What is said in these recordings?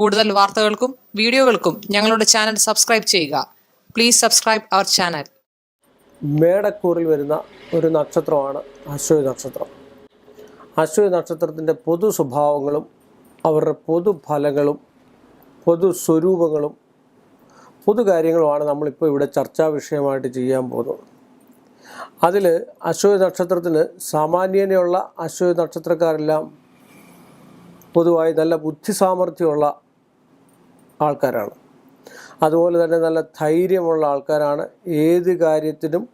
കൂടുതൽ വാർത്തകൾക്കും വീഡിയോകൾക്കും ഞങ്ങളുടെ ചാനൽ സബ്സ്ക്രൈബ് ചെയ്യുക. പ്ലീസ് സബ്സ്ക്രൈബ് അവർ ചാനൽ മേടക്കൂറിൽ വരുന്ന ഒരു നക്ഷത്രമാണ് അശ്വതി നക്ഷത്രം. അശ്വതി നക്ഷത്രത്തിന്റെ പൊതു സ്വഭാവങ്ങളും അവരുടെ പൊതു ഫലങ്ങളും പൊതു സ്വരൂപങ്ങളും പൊതു കാര്യങ്ങളുമാണ് നമ്മളിപ്പോൾ ഇവിടെ ചർച്ചാ വിഷയമായിട്ട് ചെയ്യാൻ പോകുന്നത്. അതിൽ അശ്വതി നക്ഷത്രത്തിന് സാമാന്യനെയുള്ള അശ്വതി നക്ഷത്രക്കാരെല്ലാം പൊതുവായി നല്ല ബുദ്ധി സാമർഥ്യമുള്ള ആൾക്കാരാണ്. അതുപോലെ തന്നെ നല്ല ധൈര്യമുള്ള ആൾക്കാരാണ്. ഏത് കാര്യത്തിനും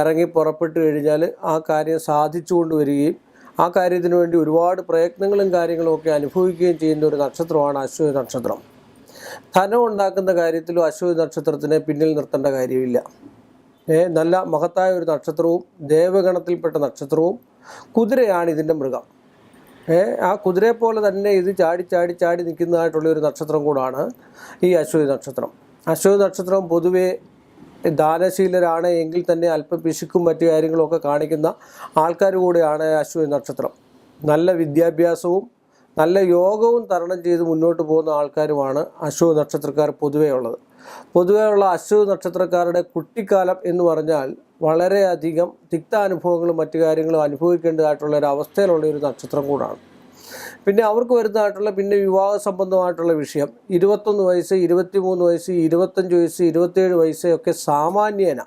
ഇറങ്ങി പുറപ്പെട്ട് കഴിഞ്ഞാൽ ആ കാര്യം സാധിച്ചു കൊണ്ടുവരികയും ആ കാര്യത്തിന് വേണ്ടി ഒരുപാട് പ്രയത്നങ്ങളും കാര്യങ്ങളും ഒക്കെ അനുഭവിക്കുകയും ചെയ്യുന്ന ഒരു നക്ഷത്രമാണ് അശ്വതി നക്ഷത്രം. ധനം ഉണ്ടാക്കുന്ന കാര്യത്തിലും അശ്വതി നക്ഷത്രത്തിനെ പിന്നിൽ നിർത്തേണ്ട കാര്യമില്ല. നല്ല മഹത്തായ ഒരു നക്ഷത്രവും ദേവഗണത്തിൽപ്പെട്ട നക്ഷത്രവും കുതിരയാണ് ഇതിന്റെ മൃഗം. ആ കുതിരയെ പോലെ തന്നെ ഇത് ചാടി ചാടി ചാടി നിൽക്കുന്നതായിട്ടുള്ള ഒരു നക്ഷത്രം കൂടാണ് ഈ അശ്വതി നക്ഷത്രം. അശ്വതി നക്ഷത്രം പൊതുവേ ദാനശീലരാണ് എങ്കിൽ തന്നെ അല്പം പിശുക്കും മറ്റു കാര്യങ്ങളൊക്കെ കാണിക്കുന്ന ആൾക്കാർ കൂടെയാണ് അശ്വതി നക്ഷത്രം. നല്ല വിദ്യാഭ്യാസവും നല്ല യോഗവും തരണം ചെയ്ത് മുന്നോട്ട് പോകുന്ന ആൾക്കാരുമാണ് അശ്വതി നക്ഷത്രക്കാർ പൊതുവേ ഉള്ളത്. പൊതുവേ ഉള്ള അശ്വതി നക്ഷത്രക്കാരുടെ കുട്ടിക്കാലം എന്ന് പറഞ്ഞാൽ വളരെയധികം തിക്താനുഭവങ്ങളും മറ്റു കാര്യങ്ങളും അനുഭവിക്കേണ്ടതായിട്ടുള്ള ഒരു അവസ്ഥയിലുള്ള ഒരു നക്ഷത്രം കൂടാണ്. പിന്നെ അവർക്ക് വരുന്നതായിട്ടുള്ള പിന്നെ വിവാഹ സംബന്ധമായിട്ടുള്ള വിഷയം. ഇരുപത്തൊന്ന് വയസ്സ് ഇരുപത്തിമൂന്ന് വയസ്സ് ഇരുപത്തഞ്ച് വയസ്സ് ഇരുപത്തേഴ് വയസ്സ് ഒക്കെ സാമാന്യേന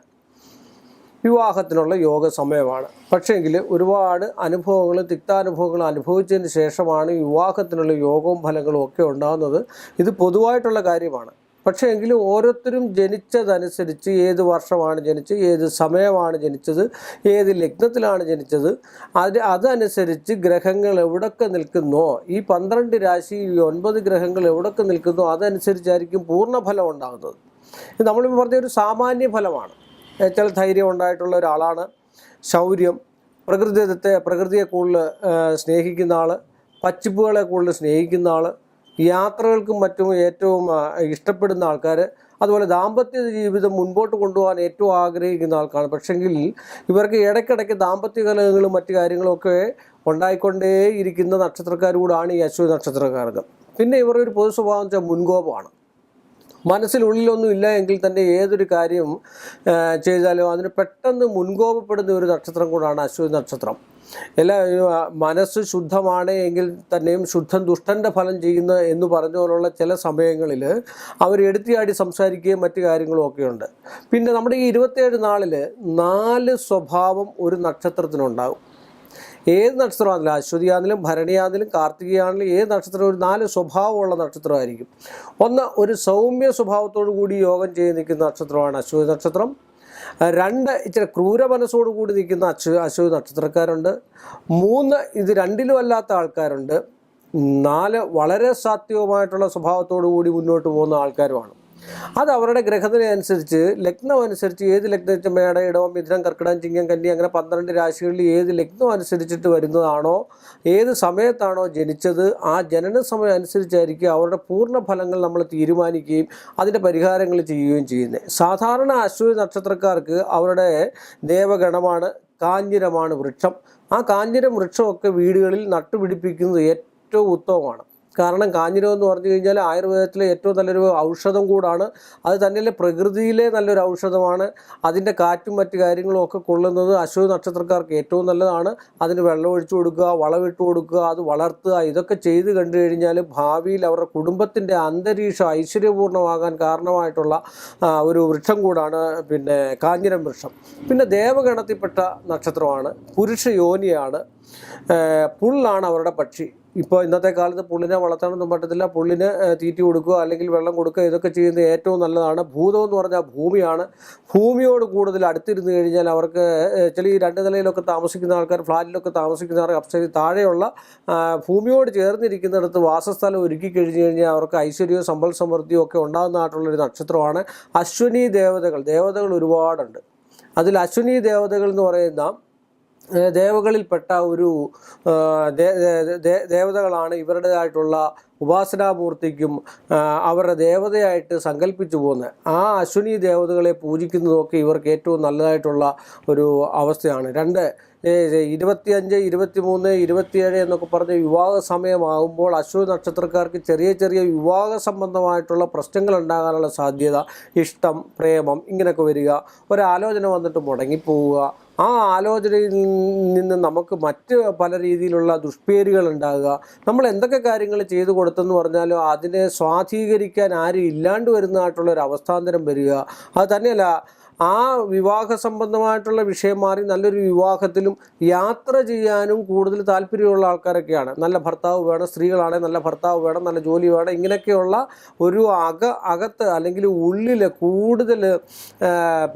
വിവാഹത്തിനുള്ള യോഗ സമയമാണ്. പക്ഷേങ്കിൽ ഒരുപാട് അനുഭവങ്ങളും തിക്താനുഭവങ്ങളും അനുഭവിച്ചതിന് ശേഷമാണ് വിവാഹത്തിനുള്ള യോഗവും ഫലങ്ങളും ഒക്കെ ഉണ്ടാകുന്നത്. ഇത് പൊതുവായിട്ടുള്ള കാര്യമാണ്. പക്ഷേ എങ്കിലും ഓരോരുത്തരും ജനിച്ചതനുസരിച്ച് ഏത് വർഷമാണ് ജനിച്ചത് ഏത് സമയമാണ് ജനിച്ചത് ഏത് ലഗ്നത്തിലാണ് ജനിച്ചത് അത് അതനുസരിച്ച് ഗ്രഹങ്ങൾ എവിടൊക്കെ നിൽക്കുന്നോ ഈ പന്ത്രണ്ട് രാശി ഈ ഒൻപത് ഗ്രഹങ്ങൾ എവിടൊക്കെ നിൽക്കുന്നോ അതനുസരിച്ചായിരിക്കും പൂർണഫലം ഉണ്ടാകുന്നത്. നമ്മളിപ്പോൾ പറഞ്ഞ ഒരു സാമാന്യ ഫലമാണ്. ചില ധൈര്യം ഉണ്ടായിട്ടുള്ള ഒരാളാണ്. ശൗര്യം പ്രകൃതിദത്തെ പ്രകൃതിയെ കൂടുതൽ സ്നേഹിക്കുന്ന ആൾ പച്ചിപ്പുകളെ കൂടുതൽ സ്നേഹിക്കുന്ന ആൾ യാത്രകൾക്കും മറ്റും ഏറ്റവും ഇഷ്ടപ്പെടുന്ന ആൾക്കാർ അതുപോലെ ദാമ്പത്യ ജീവിതം മുൻപോട്ട് കൊണ്ടുപോകാൻ ഏറ്റവും ആഗ്രഹിക്കുന്ന ആൾക്കാണ് പക്ഷെങ്കിൽ ഇവർക്ക് ഇടയ്ക്കിടയ്ക്ക് ദാമ്പത്യ കലഹങ്ങളും മറ്റു കാര്യങ്ങളൊക്കെ ഉണ്ടായിക്കൊണ്ടേയിരിക്കുന്ന നക്ഷത്രക്കാരൂടാണ് ഈ അശ്വതി നക്ഷത്രക്കാർക്ക് പിന്നെ ഇവരുടെ ഒരു പൊതു സ്വഭാവം വെച്ചാൽ മുൻകോപമാണ്. മനസ്സിലുള്ളിലൊന്നും ഇല്ല എങ്കിൽ തന്നെ ഏതൊരു കാര്യം ചെയ്താലും അതിന് പെട്ടെന്ന് മുൻകോപപ്പെടുന്ന ഒരു നക്ഷത്രം കൂടാണ് അശ്വതി നക്ഷത്രം. എല്ലാ മനസ്സ് ശുദ്ധമാണ് എങ്കിൽ തന്നെയും ശുദ്ധൻ ദുഷ്ടന്റെ ഫലം ചെയ്യുന്ന എന്ന് പറഞ്ഞ പോലുള്ള ചില സമയങ്ങളിൽ അവർ എടുത്തിയാടി സംസാരിക്കുകയും മറ്റു കാര്യങ്ങളും ഒക്കെ പിന്നെ നമ്മുടെ ഈ ഇരുപത്തേഴ് നാളിൽ നാല് സ്വഭാവം ഒരു നക്ഷത്രത്തിനുണ്ടാകും. ഏത് നക്ഷത്രമാണെങ്കിലും അശ്വതിയാണെങ്കിലും ഭരണിയാണെങ്കിലും കാർത്തികയാണെങ്കിലും ഏത് നക്ഷത്രം ഒരു നാല് സ്വഭാവമുള്ള നക്ഷത്രമായിരിക്കും. ഒന്ന് ഒരു സൗമ്യ സ്വഭാവത്തോടു കൂടി യോഗം ചെയ്ത് നിൽക്കുന്ന നക്ഷത്രമാണ് അശ്വതി നക്ഷത്രം. രണ്ട് ഇച്ചിരി ക്രൂര മനസ്സോടു കൂടി നിൽക്കുന്ന അശ്വ അശ്വതി നക്ഷത്രക്കാരുണ്ട്. മൂന്ന് ഇത് രണ്ടിലും അല്ലാത്ത ആൾക്കാരുണ്ട്. നാല് വളരെ സാത്വികമായിട്ടുള്ള സ്വഭാവത്തോടു കൂടി മുന്നോട്ട് പോകുന്ന ആൾക്കാരുമാണ്. അത് അവരുടെ ഗ്രഹത്തിനനുസരിച്ച് ലഗ്നം അനുസരിച്ച് ഏത് ലഗ്നം മേട ഇടവം മിഥുനം കർക്കിടകം ചിങ്ങം കന്നി അങ്ങനെ പന്ത്രണ്ട് രാശികളിൽ ഏത് ലഗ്നം അനുസരിച്ചിട്ട് വരുന്നതാണോ ഏത് സമയത്താണോ ജനിച്ചത് ആ ജനന സമയം അനുസരിച്ചായിരിക്കും അവരുടെ പൂർണ ഫലങ്ങൾ നമ്മൾ തീരുമാനിക്കുകയും അതിന്റെ പരിഹാരങ്ങൾ ചെയ്യുകയും ചെയ്യുന്നത്. സാധാരണ അശ്വതി നക്ഷത്രക്കാർക്ക് അവരുടെ ദേവഗണമാണ് കാഞ്ഞിരമാണ് വൃക്ഷം. ആ കാഞ്ഞിരം വൃക്ഷമൊക്കെ വീടുകളിൽ നട്ടുപിടിപ്പിക്കുന്നത് ഏറ്റവും ഉത്തമമാണ്. കാരണം കാഞ്ഞിരം എന്ന് പറഞ്ഞു കഴിഞ്ഞാൽ ആയുർവേദത്തിലെ ഏറ്റവും നല്ലൊരു ഔഷധം കൂടാണ്. അത് തന്നെയല്ലേ പ്രകൃതിയിലെ നല്ലൊരു ഔഷധമാണ്. അതിന്റെ കാറ്റും മറ്റു കാര്യങ്ങളും ഒക്കെ കൊള്ളുന്നത് അശ്വതി നക്ഷത്രക്കാർക്ക് ഏറ്റവും നല്ലതാണ്. അതിന് വെള്ളം ഒഴിച്ചു കൊടുക്കുക വളമിട്ട് കൊടുക്കുക അത് വളർത്തുക ഇതൊക്കെ ചെയ്ത് കണ്ടു കഴിഞ്ഞാൽ ഭാവിയിൽ അവരുടെ കുടുംബത്തിന്റെ അന്തരീക്ഷം ഐശ്വര്യപൂർണമാകാൻ കാരണമായിട്ടുള്ള ഒരു വൃക്ഷം കൂടാണ് പിന്നെ കാഞ്ഞിരം വൃക്ഷം. പിന്നെ ദേവഗണത്തിൽപ്പെട്ട നക്ഷത്രമാണ്. പുരുഷ യോനിയാണ്. പുള്ളാണ് അവരുടെ പക്ഷി. ഇപ്പോൾ ഇന്നത്തെ കാലത്ത് പുള്ളിനെ വളർത്താനൊന്നും പറ്റത്തില്ല. പുള്ളിന് തീറ്റി കൊടുക്കുക അല്ലെങ്കിൽ വെള്ളം കൊടുക്കുക ഇതൊക്കെ ചെയ്യുന്നത് ഏറ്റവും നല്ലതാണ്. ഭൂതം എന്ന് പറഞ്ഞാൽ ഭൂമിയാണ്. ഭൂമിയോട് കൂടുതൽ അടുത്തിരുന്ന് കഴിഞ്ഞാൽ അവർക്ക് ചില ഈ രണ്ട് നിലയിലൊക്കെ താമസിക്കുന്ന ആൾക്കാർ ഫ്ലാറ്റിലൊക്കെ താമസിക്കുന്നവർ അപ്സരി താഴെയുള്ള ഭൂമിയോട് ചേർന്നിരിക്കുന്നിടത്ത് വാസസ്ഥലം ഒരുക്കി കഴിഞ്ഞ് കഴിഞ്ഞാൽ അവർക്ക് ഐശ്വര്യവും സമ്പൽ സമൃദ്ധിയും ഒക്കെ ഉണ്ടാകുന്നതായിട്ടുള്ളൊരു നക്ഷത്രമാണ് അശ്വനി ദേവതകൾ. ദേവതകൾ ഒരുപാടുണ്ട്. അതിൽ അശ്വനി ദേവതകൾ എന്ന് പറയുന്ന ദേവകളിൽപ്പെട്ട ഒരു ദേവതകളാണ് ഇവരുടേതായിട്ടുള്ള ഉപാസനാമൂർത്തിക്കും അവരുടെ ദേവതയായിട്ട് സങ്കല്പിച്ചു പോകുന്നത് ആ അശ്വിനി ദേവതകളെ പൂജിക്കുന്നതൊക്കെ ഇവർക്ക് ഏറ്റവും നല്ലതായിട്ടുള്ള ഒരു അവസ്ഥയാണ്. രണ്ട് ഇരുപത്തിയഞ്ച് ഇരുപത്തിമൂന്ന് ഇരുപത്തിയേഴ് എന്നൊക്കെ പറഞ്ഞ് വിവാഹ സമയമാകുമ്പോൾ അശ്വതി നക്ഷത്രക്കാർക്ക് ചെറിയ ചെറിയ വിവാഹ സംബന്ധമായിട്ടുള്ള പ്രശ്നങ്ങൾ ഉണ്ടാകാനുള്ള സാധ്യത ഇഷ്ടം പ്രേമം ഇങ്ങനെയൊക്കെ വരിക. ഒരാലോചന വന്നിട്ട് മുടങ്ങിപ്പോവുക. ആ ആലോചനയിൽ നിന്ന് നമുക്ക് മറ്റ് പല രീതിയിലുള്ള ദുഷ്പേരുകൾ ഉണ്ടാകുക. നമ്മൾ എന്തൊക്കെ കാര്യങ്ങൾ ചെയ്തു കൊടുത്തെന്ന് പറഞ്ഞാലും അതിനെ സ്വാധീകരിക്കാൻ ആരും ഇല്ലാണ്ട് വരുന്നതായിട്ടുള്ള ഒരു അവസ്ഥാന്തരം വരിക. അത് തന്നെയല്ല ആ വിവാഹ സംബന്ധമായിട്ടുള്ള വിഷയം മാറി നല്ലൊരു വിവാഹത്തിലും യാത്ര ചെയ്യാനും കൂടുതൽ താല്പര്യമുള്ള ആൾക്കാരൊക്കെയാണ്. നല്ല ഭർത്താവ് വേണം സ്ത്രീകളാണെങ്കിൽ നല്ല ഭർത്താവ് വേണം നല്ല ജോലി വേണം ഇങ്ങനെയൊക്കെയുള്ള ഒരു അക അകത്ത് അല്ലെങ്കിൽ ഉള്ളിൽ കൂടുതൽ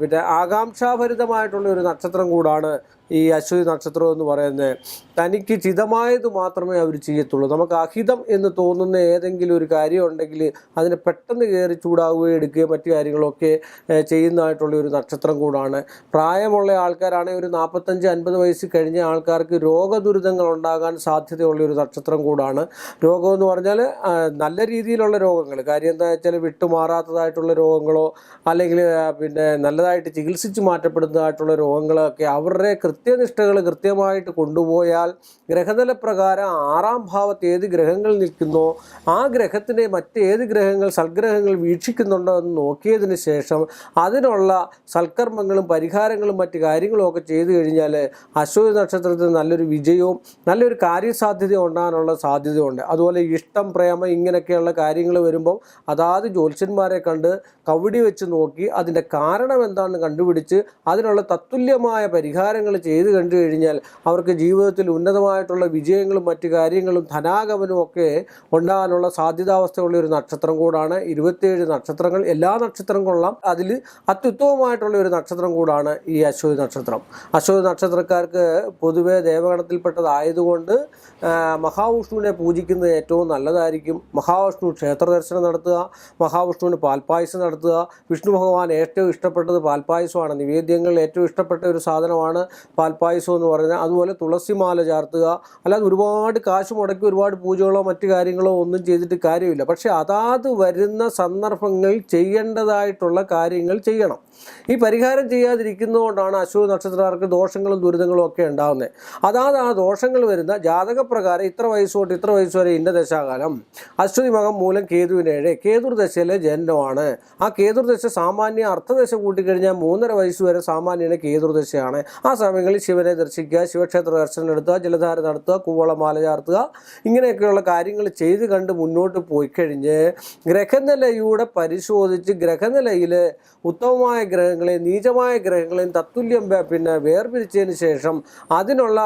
പിന്നെ ആകാംക്ഷാഭരിതമായിട്ടുള്ള ഒരു നക്ഷത്രം കൂടാണ് ഈ അശ്വതി നക്ഷത്രം എന്ന് പറയുന്നത് തനിക്ക് ചിതമായത് മാത്രമേ അവർ ചെയ്യത്തുള്ളൂ. നമുക്ക് അഹിതം എന്ന് തോന്നുന്ന ഏതെങ്കിലും ഒരു കാര്യം ഉണ്ടെങ്കിൽ അതിനെ പെട്ടെന്ന് കയറി ചൂടാവുകയും എടുക്കുകയും മറ്റു കാര്യങ്ങളൊക്കെ ചെയ്യുന്നതായിട്ടുള്ള ഒരു നക്ഷത്രം കൂടാണ്. പ്രായമുള്ള ആൾക്കാരാണെങ്കിൽ ഒരു നാൽപ്പത്തഞ്ച് അൻപത് വയസ്സ് കഴിഞ്ഞ ആൾക്കാർക്ക് രോഗദുരിതങ്ങൾ ഉണ്ടാകാൻ സാധ്യതയുള്ള ഒരു നക്ഷത്രം കൂടാണ്. രോഗമെന്ന് പറഞ്ഞാൽ നല്ല രീതിയിലുള്ള രോഗങ്ങൾ. കാര്യം എന്താ വെച്ചാൽ വിട്ടുമാറാത്തതായിട്ടുള്ള രോഗങ്ങളോ അല്ലെങ്കിൽ പിന്നെ നല്ലതായിട്ട് ചികിത്സിച്ച് മാറ്റപ്പെടുന്നതായിട്ടുള്ള രോഗങ്ങളൊക്കെ അവരുടെ കൃത്യനിഷ്ഠകൾ കൃത്യമായിട്ട് കൊണ്ടുപോയാൽ ഗ്രഹനില പ്രകാരം ആറാം ഭാവത്ത് ഏത് ഗ്രഹങ്ങൾ നിൽക്കുന്നോ ആ ഗ്രഹത്തിനെ മറ്റേത് ഗ്രഹങ്ങൾ സൽഗ്രഹങ്ങൾ വീക്ഷിക്കുന്നുണ്ടോ എന്ന് നോക്കിയതിന് ശേഷം അതിനുള്ള സൽക്കർമ്മങ്ങളും പരിഹാരങ്ങളും മറ്റു കാര്യങ്ങളും ഒക്കെ ചെയ്തു കഴിഞ്ഞാൽ അശ്വതി നക്ഷത്രത്തിന് നല്ലൊരു വിജയവും നല്ലൊരു കാര്യസാധ്യത ഉണ്ടാകാനുള്ള സാധ്യതയുണ്ട്. അതുപോലെ ഇഷ്ടം പ്രേമം ഇങ്ങനെയൊക്കെയുള്ള കാര്യങ്ങൾ വരുമ്പം അതാത് ജ്യോത്സ്യന്മാരെ കണ്ട് കവടി വെച്ച് നോക്കി അതിന്റെ കാരണം എന്താണെന്ന് കണ്ടുപിടിച്ച് അതിനുള്ള തത്തുല്യമായ പരിഹാരങ്ങൾ ചെയ്തു കണ്ടു കഴിഞ്ഞാൽ അവർക്ക് ജീവിതത്തിൽ ഉന്നതമായിട്ടുള്ള വിജയങ്ങളും മറ്റു കാര്യങ്ങളും ധനാഗമനവും ഒക്കെ ഉണ്ടാകാനുള്ള സാധ്യതാവസ്ഥയുള്ള ഒരു നക്ഷത്രം കൂടാണ്. ഇരുപത്തിയേഴ് നക്ഷത്രങ്ങൾ എല്ലാ നക്ഷത്രം കൊള്ളാം. അതിൽ അത്യുത്തമമായിട്ടുള്ള ഒരു നക്ഷത്രം കൂടാണ് ഈ അശ്വതി നക്ഷത്രം. അശ്വതി നക്ഷത്രക്കാർക്ക് പൊതുവേ ദേവഗണത്തിൽപ്പെട്ടതായതുകൊണ്ട് മഹാവിഷ്ണുവിനെ പൂജിക്കുന്നത് ഏറ്റവും നല്ലതായിരിക്കും. മഹാവിഷ്ണു ക്ഷേത്ര ദർശനം നടത്തുക മഹാവിഷ്ണുവിന് പാൽപ്പായസം നടത്തുക. വിഷ്ണു ഭഗവാൻ ഏറ്റവും ഇഷ്ടപ്പെട്ടത് പാൽപ്പായസമാണ്. നിവേദ്യങ്ങളിൽ ഏറ്റവും ഇഷ്ടപ്പെട്ട ഒരു സാധനമാണ് പാൽപ്പായസം എന്ന് പറയുന്നത്. അതുപോലെ തുളസിമാല ചാർത്തുക. അല്ലാതെ ഒരുപാട് കാശ് മുടക്കി ഒരുപാട് പൂജകളോ മറ്റു കാര്യങ്ങളോ ഒന്നും ചെയ്തിട്ട് കാര്യമില്ല. പക്ഷേ അതാത് വരുന്ന സന്ദർഭങ്ങളിൽ ചെയ്യേണ്ടതായിട്ടുള്ള കാര്യങ്ങൾ ചെയ്യണം. ഈ പരിഹാരം ചെയ്യാതിരിക്കുന്നതുകൊണ്ടാണ് അശ്വ നക്ഷത്രക്കാർക്ക് ദോഷങ്ങളും ദുരിതങ്ങളും ഒക്കെ ഉണ്ടാകുന്നത് അതാത് ആ ദോഷങ്ങൾ വരുന്ന ജാതകപ്രകാരം ഇത്ര വയസ്സ് തൊട്ട് ഇത്ര വയസ്സ് വരെ ഇന്ന ദശാകാലം അശ്വതി മകം മൂലം കേതുവിനേഴ് കേതുർ ദശയിലെ ജനനമാണ്. ആ കേതുർ ദശ സാമാന്യ അർത്ഥദശ കൂട്ടിക്കഴിഞ്ഞാൽ മൂന്നര വയസ്സ് വരെ സാമാന്യ കേതുർ ദശയാണ് ആ സമയങ്ങളിൽ ശിവനെ ദർശിക്കുക ശിവക്ഷേത്ര ദർശനം നടത്തുക ജലധാര നടത്തുക കൂവളമാല ചാർത്തുക ഇങ്ങനെയൊക്കെയുള്ള കാര്യങ്ങൾ ചെയ്ത് കണ്ട് മുന്നോട്ട് പോയി കഴിഞ്ഞ് ഗ്രഹനിലയൂടെ പരിശോധിച്ച് ഗ്രഹനിലയിൽ ഉത്തമമായ ഗ്രഹങ്ങളെയും നീചമായ ഗ്രഹങ്ങളെയും തത്തുല്യം പിന്നെ വേർപിരിച്ചതിന് ശേഷം അതിനുള്ള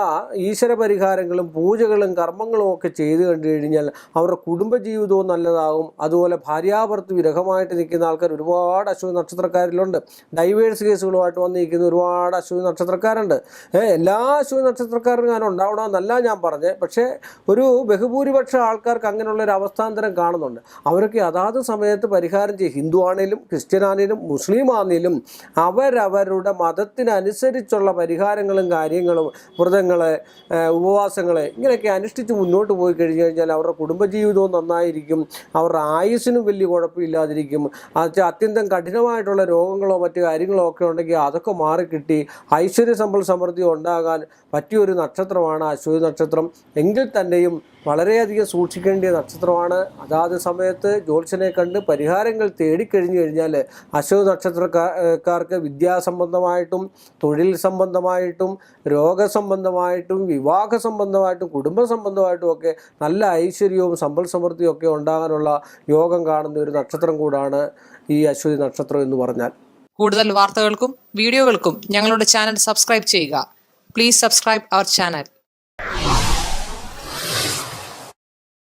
ഈശ്വര പരിഹാരങ്ങളും പൂജകളും കർമ്മങ്ങളും ഒക്കെ ചെയ്ത് കണ്ടു കഴിഞ്ഞാൽ അവരുടെ കുടുംബജീവിതവും നല്ലതാകും. അതുപോലെ ഭാര്യാഭർത്ത് വിരഹമായിട്ട് നിൽക്കുന്ന ആൾക്കാർ ഒരുപാട് അശ്വതി നക്ഷത്രക്കാരിലുണ്ട്. ഡൈവേഴ്സ് കേസുകളുമായിട്ട് വന്നിരിക്കുന്ന ഒരുപാട് അശ്വതി നക്ഷത്രക്കാരുണ്ട്. എല്ലാ അശ്വതി നക്ഷത്രക്കാരും ഞാൻ ഉണ്ടാവണമെന്നല്ല ഞാൻ പറഞ്ഞത്. പക്ഷേ ഒരു ബഹുഭൂരിപക്ഷം ആൾക്കാർക്ക് അങ്ങനെയുള്ള ഒരു അവസ്ഥാന്തരം കാണുന്നുണ്ട്. അവരൊക്കെ അതാത് സമയത്ത് പരിഹാരം ചെയ്യും. ഹിന്ദു ആണേലും ക്രിസ്ത്യൻ ആണേലും മുസ്ലിം ആണേലും അവരവരുടെ മതത്തിനനുസരിച്ചുള്ള പരിഹാരങ്ങളും കാര്യങ്ങളും വ്രതങ്ങൾ ഉപവാസങ്ങൾ ഇങ്ങനെയൊക്കെ അനുഷ്ഠിച്ച് മുന്നോട്ട് പോയി കഴിഞ്ഞു കഴിഞ്ഞാൽ അവരുടെ കുടുംബജീവിതവും നന്നായിരിക്കും. അവരുടെ ആയുസ്സിനും വലിയ കുഴപ്പമില്ലാതിരിക്കും. അത് അത്യന്തം കഠിനമായിട്ടുള്ള രോഗങ്ങളോ മറ്റു കാര്യങ്ങളോ ഒക്കെ ഉണ്ടെങ്കിൽ അതൊക്കെ മാറിക്കിട്ടി. ഐശ്വര്യ സമ്പൽ സമൃദ്ധി ഉണ്ടാകാൻ പറ്റിയൊരു നക്ഷത്രമാണ് അശ്വതി നക്ഷത്രം. എങ്കിൽ തന്നെയും വളരെയധികം സൂക്ഷിക്കേണ്ട നക്ഷത്രമാണ്. അതാത് സമയത്ത് ജ്യോത്സ്യനെ കണ്ട് പരിഹാരങ്ങൾ തേടിക്കഴിഞ്ഞു കഴിഞ്ഞാൽ അശ്വതി നക്ഷത്രക്കാർക്ക് വിദ്യാസംബന്ധമായിട്ടും തൊഴിൽ സംബന്ധമായിട്ടും രോഗസംബന്ധമായിട്ടും വിവാഹ സംബന്ധമായിട്ടും കുടുംബ സംബന്ധമായിട്ടും ഒക്കെ നല്ല ഐശ്വര്യവും സമ്പൽ സമൃദ്ധിയും ഒക്കെ ഉണ്ടാകാനുള്ള യോഗം കാണുന്ന ഒരു നക്ഷത്രം കൂടാണ് ഈ അശ്വതി നക്ഷത്രം എന്ന് പറഞ്ഞാൽ. കൂടുതൽ വാർത്തകൾക്കും വീഡിയോകൾക്കും ഞങ്ങളുടെ ചാനൽ സബ്സ്ക്രൈബ് ചെയ്യുക. Please subscribe our channel